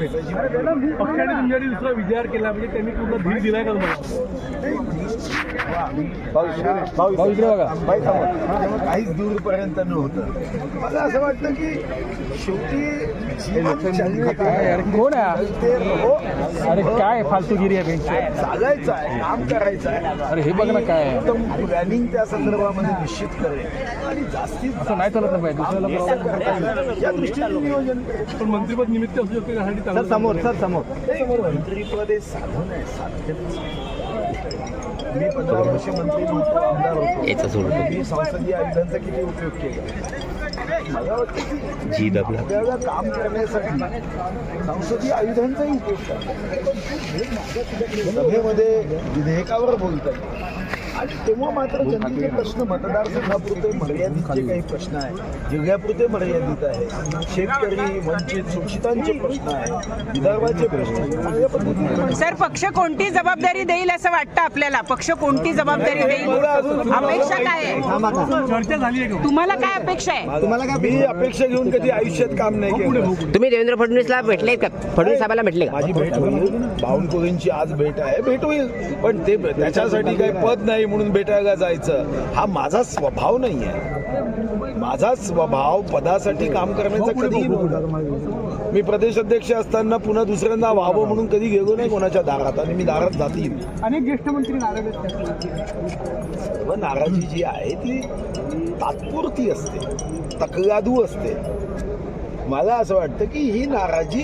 पक्षाने तुमच्याकडे दुसरा विचार केला म्हणजे त्यांनी पूर्ण धीर दिलाय का तुम्हाला? काहीच दूरपर्यंत नव्हतं. मला असं वाटतं की शेवटी कोण हा? ते हो. अरे काय फालतूगिरी आहे बेंच? चालायचं आहे काम करायचं आहे. अरे हे बघ ना काय प्लॅनिंग त्या संदर्भामध्ये निश्चित करेल. आणि जास्तीत असं नाही चालत नाही दुसऱ्याला या दृष्टीने नियोजन पण मंत्रिपद निमित्त असू शकते त्यासाठी चांगलं समोर सर समोर. मंत्रिपद हे साधन आहे साध्य मी पंधरा वर्ष मंत्री नव्हतो आमदार होतो. मी संसदीय आयुधांचा किती उपयोग केला? की आपल्याला काम करण्यासाठी संसदीय आयुधांचाही उपयोग सभेमध्ये विधेयकावर बोलतात आणि तेव्हा मात्र जनतेचे प्रश्न मतदारसंघापुरते मर्यादित जे काही प्रश्न आहेत. जिल्ह्यापुरते मर्यादित आहे. शेतकरी वंचित शोषितांचे प्रश्न आहेत. विदर्भाचे प्रश्न. सर पक्ष कोणती जबाबदारी देईल असं वाटतं आपल्याला? पक्ष कोणती जबाबदारी देईल? अपेक्षा काय आहे? चर्चा झाली आहे का? तुम्हाला काय अपेक्षा आहे? तुम्हाला काय मी अपेक्षा घेऊन कधी आयुष्यात काम नाही केलं. तुम्ही देवेंद्र फडणवीसला भेटले का? फडणवीस साहेबांना भेटले का? माझी भेट होईल. बावनकुळेंची आज भेट आहे. भेट होईल. पण ते त्याच्यासाठी काही पद नाही. म्हणून भेटायला जायचं. हा माझा स्वभाव नाही आहे माझा स्वभाव पदासाठी काम करण्याचा नव्हता. मी प्रदेश अध्यक्ष असताना पुन्हा दुसऱ्यांदा व्हावं म्हणून कधी गेलो नाही कोणाच्या दारात. आणि मी दारात जातील अनेक ज्येष्ठ मंत्री नाराज नाराजी जी आहे ती तात्पुरती असते. तकलादू असते. मला असं वाटतं की ही नाराजी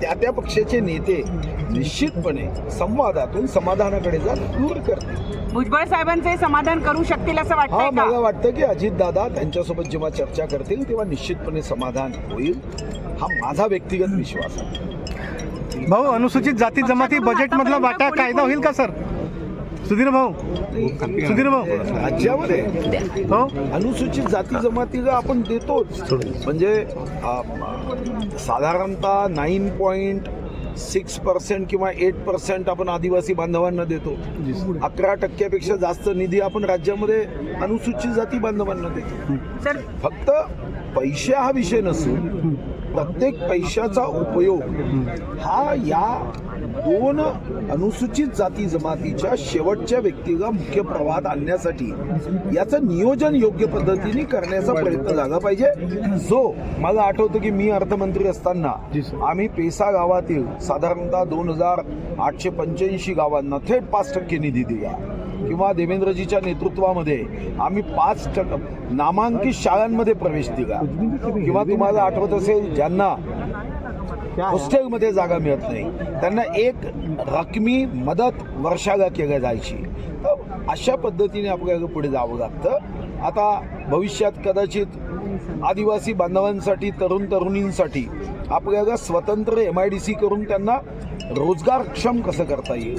त्या त्या पक्षाचे नेते निश्चितपणे संवादातून समाधानाकडे जात दूर करतील. भुजबळ साहेबांचे समाधान करू शकतील असं हा वाटतंय मला का वाटतं की अजितदादा त्यांच्यासोबत जेव्हा चर्चा करतील तेव्हा निश्चितपणे समाधान होईल. हा माझा व्यक्तिगत विश्वास आहे. भाऊ अनुसूचित जाती जमाती बजेट मधला वाटा कायदा होईल का सर? सुधीर भाऊ. सुधीर भाऊ. राज्यामध्ये हो? अनुसूचित जाती जमातीला आपण देतोच. म्हणजे साधारणतः नाईन पॉईंट सिक्स पर्सेंट किंवा एट पर्सेंट आपण आदिवासी बांधवांना देतो. अकरा टक्क्यापेक्षा जास्त निधी आपण राज्यामध्ये अनुसूचित जाती बांधवांना देतो. सर. फक्त पैसे हा विषय नसून प्रत्येक पैशाचा उपयोग हा या दोन अनुसूचित जाती जमातीच्या शेवटच्या व्यक्तीला मुख्य प्रवाहात आणण्यासाठी याचं नियोजन योग्य पद्धतीने करण्याचा प्रयत्न झाला पाहिजे. जो मला आठवतं की मी अर्थमंत्री असताना आम्ही पेसा गावातील साधारणतः दोन हजार आठशे पंच्याऐंशी गावांना थेट पाच टक्के निधी दिला. किंवा देवेंद्रजीच्या नेतृत्वामध्ये आम्ही पाच टक्के नामांकित शाळांमध्ये प्रवेश दिला. किंवा तुम्हाला आठवत असेल ज्यांना हॉस्टेलमध्ये जागा मिळत नाही. त्यांना एक रकमी मदत वर्षाला केल्या जायची. तर अशा पद्धतीने आपल्याला पुढे जावं लागतं. आता भविष्यात कदाचित आदिवासी बांधवांसाठी तरुण तरुणींसाठी आपल्याला स्वतंत्र एम आय डी सी करून त्यांना रोजगारक्षम कसं करता येईल?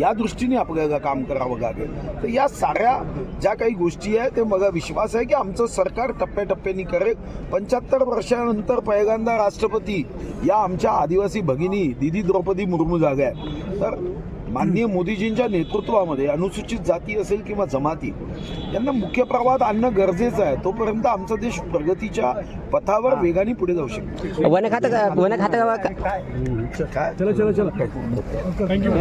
या दृष्टीने आपल्याला काम करावं लागेल. तर या साऱ्या ज्या काही गोष्टी आहेत ते मला विश्वास आहे की आमचं सरकार टप्प्याटप्प्याने करेल. पंच्याहत्तर वर्षानंतर पहिल्यांदा राष्ट्रपती या आमच्या आदिवासी भगिनी दिदी द्रौपदी मुर्मू जागा आहेत. तर माननीय मोदीजींच्या नेतृत्वामध्ये अनुसूचित जाती असेल किंवा जमाती यांना मुख्य प्रवाहात आणणं गरजेचं आहे. तोपर्यंत आमचा देश प्रगतीच्या पथावर वेगाने पुढे जाऊ शकतो. वन खातं वन खातं काय? चला चला चला. थँक्यू